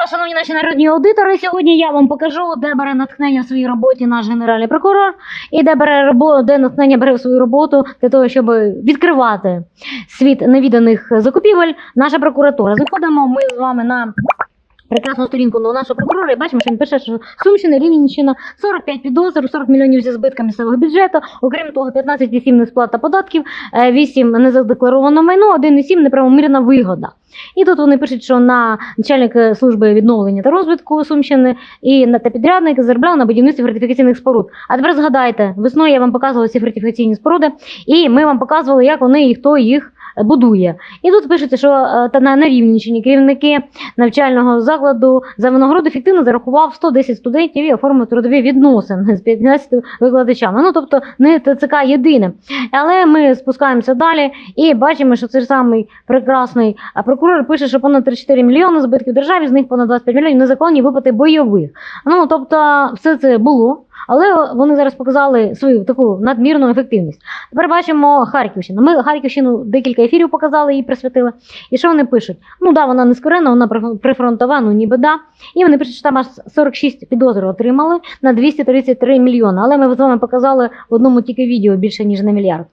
Вас, шановні наші народні аудитори. Сьогодні я вам покажу, де бере натхнення в своїй роботі наш генеральний прокурор, і де бере робо, де натхнення бере в свою роботу для того, щоб відкривати світ невіданих закупівель. Наша прокуратура. Заходимо ми з вами на прекрасну сторінку на нашого прокурора і бачимо, що він пише, що Сумщина, Рівненщина, 45 підозр, 40 мільйонів зі збитком місцевого бюджету, окрім того, 15,7 несплата податків, е, 8 незадекларовано майно, 1,7 неправомірна вигода. І тут вони пишуть, що на начальник е, служби відновлення та розвитку Сумщини і на та підрядник заробляв на будівництві фортифікаційних споруд. А тепер згадайте, весною я вам показувала ці фортифікаційні споруди, і ми вам показували, як вони і хто їх е, будує. І тут пишеться, що е, та на, Рівненщині керівники навчального закладу за винагороду фіктивно зарахував 110 студентів і оформив трудові відносини з 15 викладачами. Ну тобто не ТЦК єдине. Але ми спускаємося далі і бачимо, що цей самий прекрасний прокурор пише, що понад 34 мільйони збитків державі, з них понад 25 мільйонів незаконні виплати бойових. Ну тобто, все це було. Але вони зараз показали свою таку надмірну ефективність. Тепер бачимо Харківщину. Ми Харківщину декілька ефірів показали і присвятили. І що вони пишуть? Ну да, вона не скорена, вона приф- прифронтова, ну ніби да. І вони пишуть, що там аж 46 підозр отримали на 233 мільйони. Але ми з вами показали в одному тільки відео більше ніж на мільярд.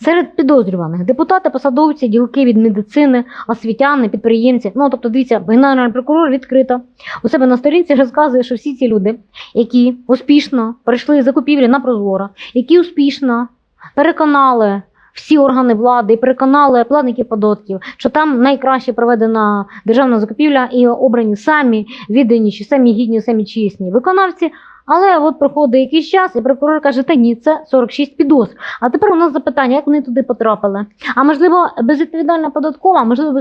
Серед підозрюваних депутати, посадовці, ділки від медицини, освітяни, підприємці. Ну тобто, дивіться, генеральний прокурор відкрито у себе на сторінці розказує, що всі ці люди, які успішно пройшли закупівлі на Прозоро, які успішно переконали всі органи влади і переконали платників податків, що там найкраще проведена державна закупівля і обрані самі відданіші, самі гідні, самі чесні виконавці. Але от проходить якийсь час, і прокурор каже, та ні, це 46 підозр. А тепер у нас запитання, як вони туди потрапили? А можливо, безвідповідальна податкова, можливо,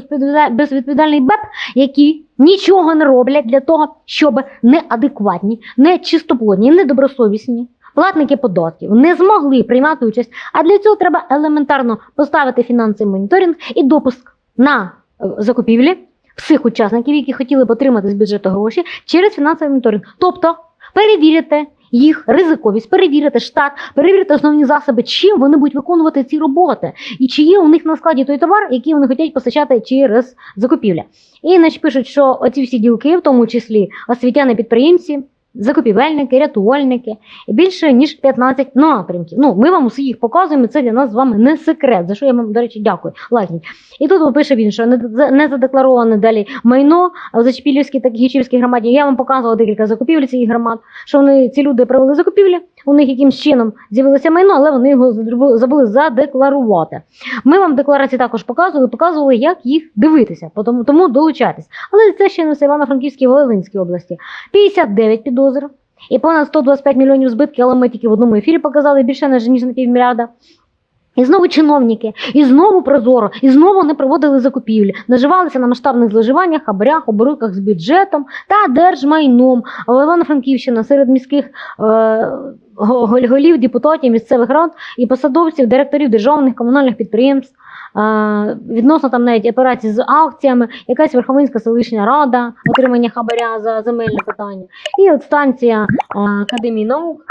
безвідповідальний БЕП, які нічого не роблять для того, щоб неадекватні, не нечистоплотні, недобросовісні платники податків не змогли приймати участь. А для цього треба елементарно поставити фінансовий моніторинг і допуск на е, закупівлі всіх учасників, які хотіли б отримати з бюджету гроші через фінансовий моніторинг. Тобто перевірити їх ризиковість, перевірити штат, перевірити основні засоби, чим вони будуть виконувати ці роботи, і чи є у них на складі той товар, який вони хочуть постачати через закупівля. І наче пишуть, що оці всі ділки, в тому числі освітяни підприємці. Закупівельники, рятувальники, більше ніж 15 напрямків. Ну, ми вам усі їх показуємо. Це для нас з вами не секрет. За що я вам, до речі, дякую. Лайкніть. І тут пише він, що не задеклароване далі майно в Зачепілівській та Гічівській громаді. Я вам показувала декілька закупівель цих громад, що вони ці люди провели закупівлі. У них якимсь чином з'явилося майно, але вони його забули- задекларувати. Ми вам декларації також показували, показували, як їх дивитися, тому, тому долучайтесь. Але це ще не все Івано-Франківській Волинській області. 59 підозр і понад 125 мільйонів збитків, але ми тільки в одному ефірі показали більше ніж на півмільярда. І знову чиновники, і знову прозоро, і знову не проводили закупівлі, наживалися на масштабних зловживаннях, хабарях, оборудках з бюджетом та держмайном. Івано-Франківщина серед міських е, го- го- голів, депутатів, місцевих рад і посадовців, директорів державних комунальних підприємств. е, Відносно там навіть операцій з аукціями, якась Верховинська селищна рада, отримання хабаря за земельне питання. І от станція е, Академії наук.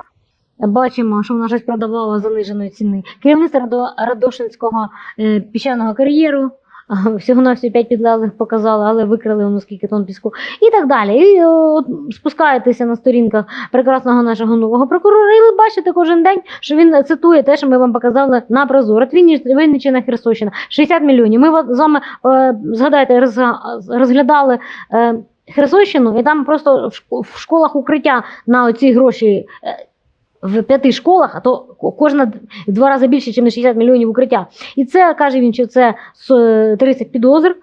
Бачимо, що вона щось продавала заниженої ціни. Керівництво Радошинського е, піщаного кар'єру. Всього на всі 5 підлеглих показали, але викрили воно скільки тонн піску. І так далі. І е, от, спускаєтеся на сторінках прекрасного нашого нового прокурора, і ви бачите кожен день, що він цитує те, що ми вам показали на Прозоро. От Вінніч- Вінниччина, Херсонщина, 60 мільйонів. Ми от з вами, е, згадайте, роз- розглядали е, Херсонщину, і там просто в школах укриття на оці гроші. Е, в п'яти школах, а то ко- кожна два рази більше, ніж на 60 мільйонів укриття. І це каже він, що це 30 підозр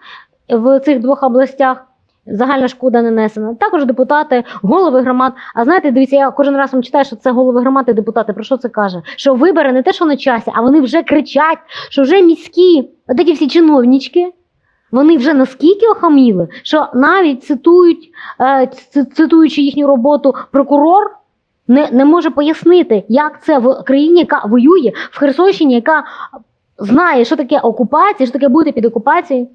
в цих двох областях. Загальна шкода не несена. Також депутати, голови громад. А знаєте, дивіться, я кожен раз читаю, що це голови громад і депутати. Про що це каже? Що вибори не те, що на часі, а вони вже кричать, що вже міські, такі всі чиновнички, вони вже наскільки охаміли, що навіть цитують, е, цитуючи їхню роботу, прокурор не, не може пояснити, як це в країні, яка воює, в Херсонщині, яка знає, що таке окупація, що таке бути під окупацією.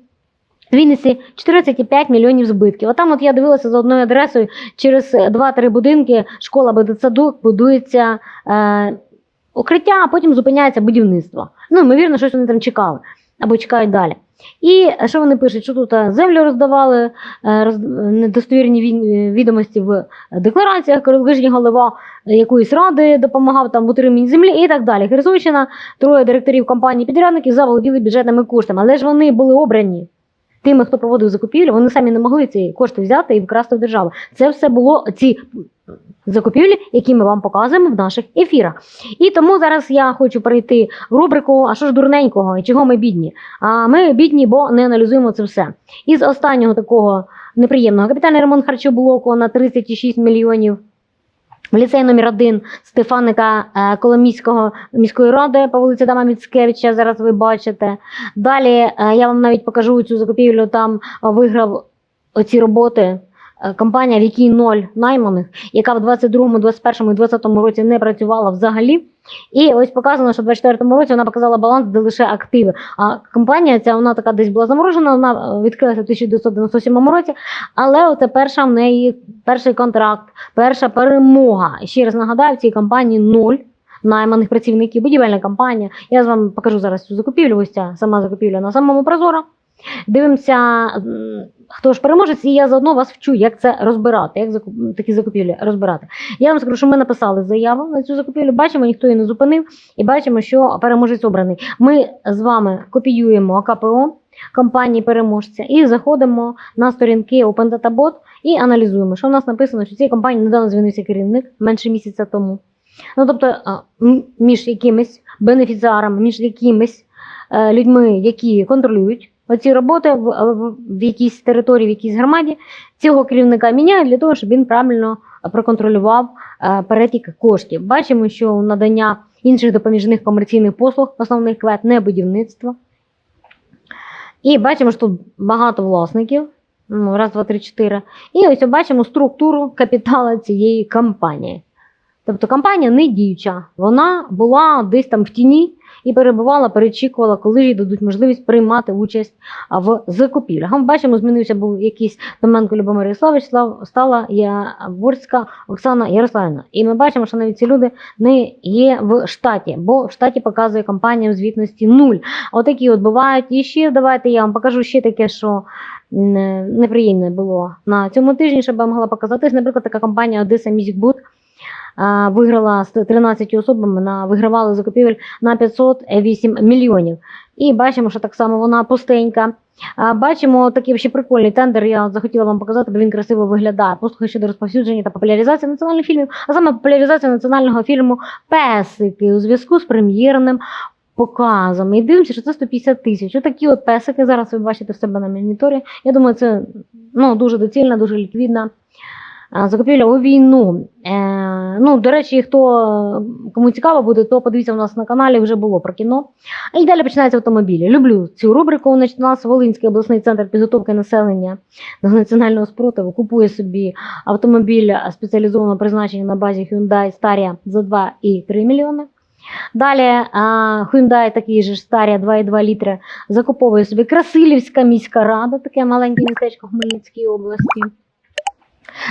В Вінниці 14,5 мільйонів збитків. А там от я дивилася за одною адресою, через 2-3 будинки школа садок, будується е, укриття, а потім зупиняється будівництво. Ну, ймовірно, щось вони там чекали або чекають далі. І що вони пишуть, що тут е, землю роздавали, е, недостовірні відомості в деклараціях, колишній голова якоїсь ради допомагав там в утриманні землі і так далі. Херсонщина, троє директорів компанії підрядників заволоділи бюджетними коштами, але ж вони були обрані. Тими, хто проводив закупівлю, вони самі не могли ці кошти взяти і вкрасти в державу. Це все було ці закупівлі, які ми вам показуємо в наших ефірах. І тому зараз я хочу перейти в рубрику А що ж дурненького і чого ми бідні? А ми бідні, бо не аналізуємо це все. Із останнього такого неприємного капітальний ремонт харчоблоку на 36 мільйонів. В ліцей номер 1 Стефаника е, Коломійського міської ради по вулиці Дама Міцкевича. Зараз ви бачите. Далі е, я вам навіть покажу цю закупівлю. Там виграв оці роботи компанія, в якій ноль найманих, яка в 22-му, 21-му і 20-му році не працювала взагалі. І ось показано, що в 24-му році вона показала баланс, де лише активи. А компанія ця вона така десь була заморожена, вона е, відкрилася в 1997 році. Але оце перша в неї перший контракт, перша перемога. Ще раз нагадаю, в цій компанії ноль найманих працівників, будівельна компанія. Я вам покажу зараз цю закупівлю. Ось ця сама закупівля на самому прозоро. Дивимося, хто ж переможець, і я заодно вас вчу, як це розбирати, як закуп- такі закупівлі розбирати. Я вам скажу, що ми написали заяву на цю закупівлю, бачимо, ніхто її не зупинив, і бачимо, що переможець обраний. Ми з вами копіюємо КПО компанії переможця і заходимо на сторінки Open Data Bot і аналізуємо, що в нас написано, що цій компанії недавно звільнився керівник менше місяця тому. Ну, тобто, між якимись бенефіціарами, між якимись е, людьми, які контролюють оці роботи в, в, якійсь території, в якійсь громаді, цього керівника міняють для того, щоб він правильно е, проконтролював е, перетік коштів. Бачимо, що надання інших допоміжних комерційних послуг, основних квет, не будівництво. І бачимо, що тут багато власників. Ну, раз, два, три, чотири. І ось бачимо структуру капіталу цієї компанії. Тобто компанія не діюча, вона була десь там в тіні і перебувала, перечікувала, коли їй дадуть можливість приймати участь в закупівлях. Ми бачимо, змінився був якийсь Томенко Любомир Ярославович, стала Яворська Оксана Ярославівна. І ми бачимо, що навіть ці люди не є в штаті, бо в штаті показує компанія в звітності нуль. Отакі от бувають. І ще давайте я вам покажу ще таке, що неприємне було на цьому тижні, щоб я могла показатись. Наприклад, така компанія Одеса Music Boot виграла з 13 особами на вигравали закупівель на 508 мільйонів. І бачимо, що так само вона пустенька. Бачимо такий ще прикольний тендер. Я захотіла вам показати, бо він красиво виглядає. Послуги щодо розповсюдження та популяризації національних фільмів, а саме популяризація національного фільму Песики у зв'язку з прем'єрним показом. І дивимося, що це 150 тисяч. Отакі от песики. Зараз ви бачите в себе на моніторі. Я думаю, це ну, дуже доцільна, дуже ліквідна закупівля у війну. Е, ну, до речі, хто кому цікаво буде, то подивіться у нас на каналі, вже було про кіно. І далі починаються автомобілі. Люблю цю рубрику. У нас Волинський обласний центр підготовки населення до національного спротиву купує собі автомобіль спеціалізованого призначення на базі Hyundai Staria за 2,3 мільйони. Далі Hyundai такий же Staria 2,2 літри закуповує собі Красилівська міська рада, таке маленьке містечко в Хмельницькій області.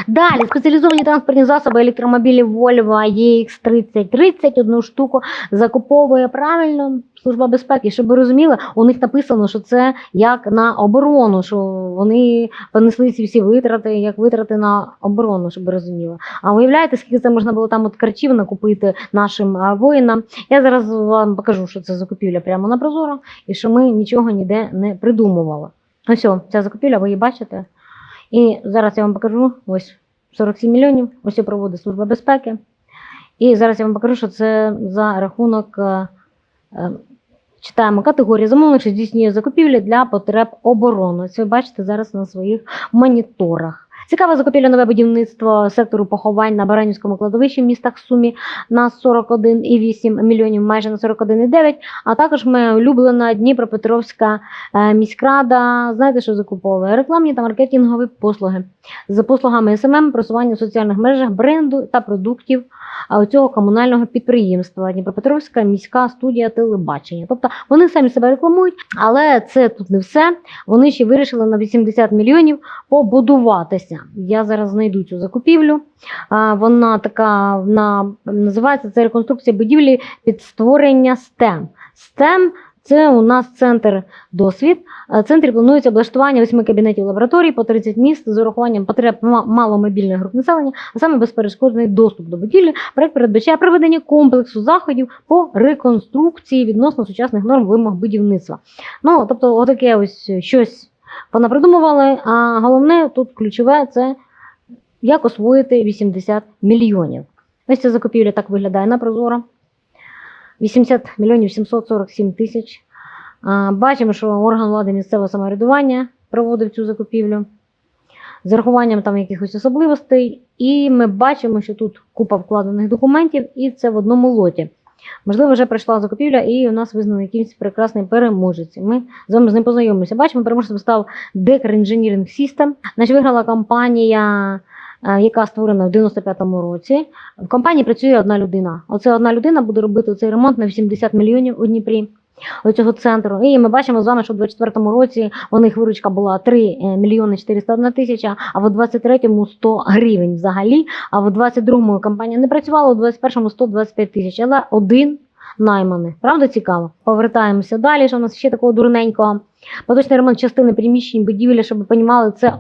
Далі спеціалізовані транспортні засоби електромобілі Volvo EX3030 одну штуку закуповує правильно Служба безпеки, щоб ви розуміли, у них написано, що це як на оборону, що вони понесли ці всі витрати, як витрати на оборону, щоб ви розуміли. А уявляєте, скільки це можна було там от харчів накупити нашим воїнам? Я зараз вам покажу, що це закупівля прямо на прозоро, і що ми нічого ніде не придумували. Ось о, ця закупівля, ви її бачите. І зараз я вам покажу ось 47 мільйонів. Ось проводить Служба безпеки. І зараз я вам покажу, що це за рахунок. е, е, Читаємо категорії замовник, що здійснює закупівлі для потреб оборони. Це ви бачите зараз на своїх моніторах. Цікаве закупівля нове будівництво сектору поховань на Баранівському кладовищі в містах Сумі на 41,8 мільйонів, майже на 41,9. А також моя улюблена Дніпропетровська е, міськрада. Знаєте, що закуповує? Рекламні та маркетингові послуги за послугами СММ, просування в соціальних мережах бренду та продуктів цього комунального підприємства Дніпропетровська міська студія телебачення. Тобто вони самі себе рекламують, але це тут не все. Вони ще вирішили на 80 мільйонів побудуватися. Дивіться, я зараз знайду цю закупівлю. Вона така вона називається це реконструкція будівлі під створення STEM. STEM це у нас центр досвід. В центрі планується облаштування восьми кабінетів лабораторій по 30 міст з урахуванням потреб маломобільних груп населення, а саме безперешкодний доступ до будівлі. Проект передбачає проведення комплексу заходів по реконструкції відносно сучасних норм вимог будівництва. Ну, тобто, отаке ось щось понапридумували. А головне тут ключове це як освоїти 80 мільйонів. Ось ця закупівля так виглядає на прозоро. 80 мільйонів 747 тисяч. Бачимо, що орган влади місцевого самоврядування проводив цю закупівлю з урахуванням там якихось особливостей. І ми бачимо, що тут купа вкладених документів, і це в одному лоті. Можливо, вже прийшла закупівля, і у нас визнаний якийсь прекрасний переможець. Ми з вами з ним познайомимося. Бачимо, переможцем став Decker Engineering System. Значить, виграла компанія, е, яка створена в 95-му році. В компанії працює одна людина. Оце одна людина буде робити цей ремонт на 80 мільйонів у Дніпрі. Цього центру. І ми бачимо з вами, що в 24-му році у них виручка була 3 мільйони 401 тисяча, а в 23-му 100 гривень взагалі. А в 22-му компанія не працювала, у 21-му 125 тисяч, але один найманий. Правда цікаво? Повертаємося далі. Що у нас ще такого дурненького? Поточний ремонт частини приміщень будівлі, щоб ви розуміли, це,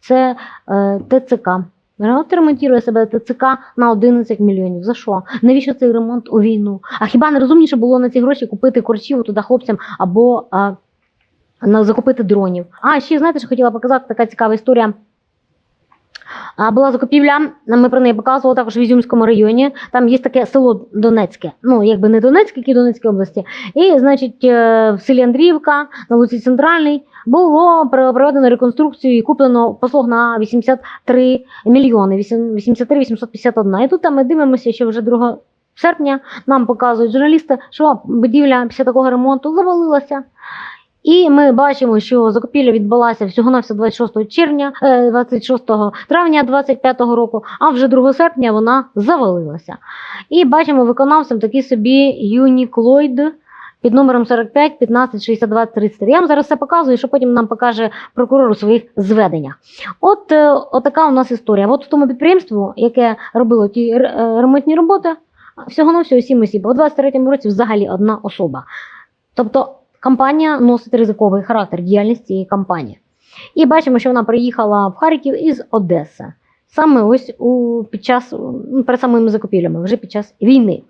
це е, ТЦК. От ремонтує себе ТЦК на 11 мільйонів. За що? Навіщо цей ремонт у війну? А хіба не розумніше було на ці гроші купити корчів туди хлопцям або а, на, закупити дронів? А ще знаєте, що хотіла показати така цікава історія. Була закупівля, ми про неї показували також в Ізюмському районі. Там є таке село Донецьке, ну якби не Донецьке, як і Донецькій області. І, значить, е, в селі Андріївка на вулиці Центральній було проведено реконструкцію і куплено послуг на 83 мільйони, 83 851. І тут там ми дивимося, що вже 2 серпня нам показують журналісти, що будівля після такого ремонту завалилася. І ми бачимо, що закупівля відбулася всього на 26 червня, е, 26 травня 25 року, а вже 2 серпня вона завалилася. І бачимо виконавцем такий собі Юніклойд під номером 45 15 62 33. Я вам зараз все показую, що потім нам покаже прокурор у своїх зведеннях. От, е, от така у нас історія. От в тому підприємству, яке робило ті е, ремонтні роботи, всього на всього 7 осіб. У 23-му році взагалі одна особа. Тобто компанія носить ризиковий характер діяльність цієї компанії. І бачимо, що вона приїхала в Харків із Одеси. Саме ось у, під час, перед самими закупівлями, вже під час війни.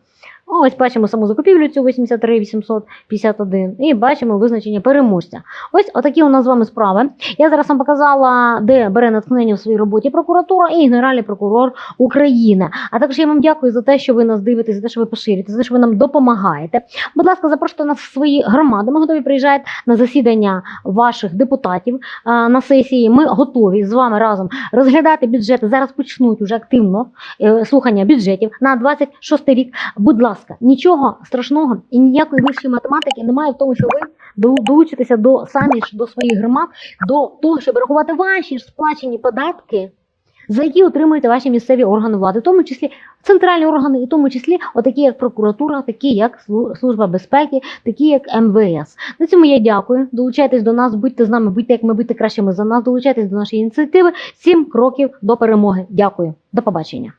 Ось бачимо саму закупівлю цю 83 851 і бачимо визначення переможця. Ось отакі у нас з вами справи. Я зараз вам показала, де бере натхнення в своїй роботі прокуратура і Генеральний прокурор України. А також я вам дякую за те, що ви нас дивитесь, за те, що ви поширюєте, за те, що ви нам допомагаєте. Будь ласка, запрошуйте нас в свої громади. Ми готові приїжджати на засідання ваших депутатів на сесії. Ми готові з вами разом розглядати бюджети. Зараз почнуть уже активно е, слухання бюджетів на 26 рік. Будь ласка, нічого страшного і ніякої вищої математики немає в тому, що ви долучитеся до самі ж до своїх громад, до того, щоб рахувати ваші ж сплачені податки, за які отримуєте ваші місцеві органи влади, в тому числі центральні органи, і в тому числі отакі, як прокуратура, такі як Служба безпеки, такі як МВС. На цьому я дякую. Долучайтесь до нас, будьте з нами, будьте як ми, будьте кращими за нас. Долучайтесь до нашої ініціативи. Сім кроків до перемоги. Дякую. До побачення.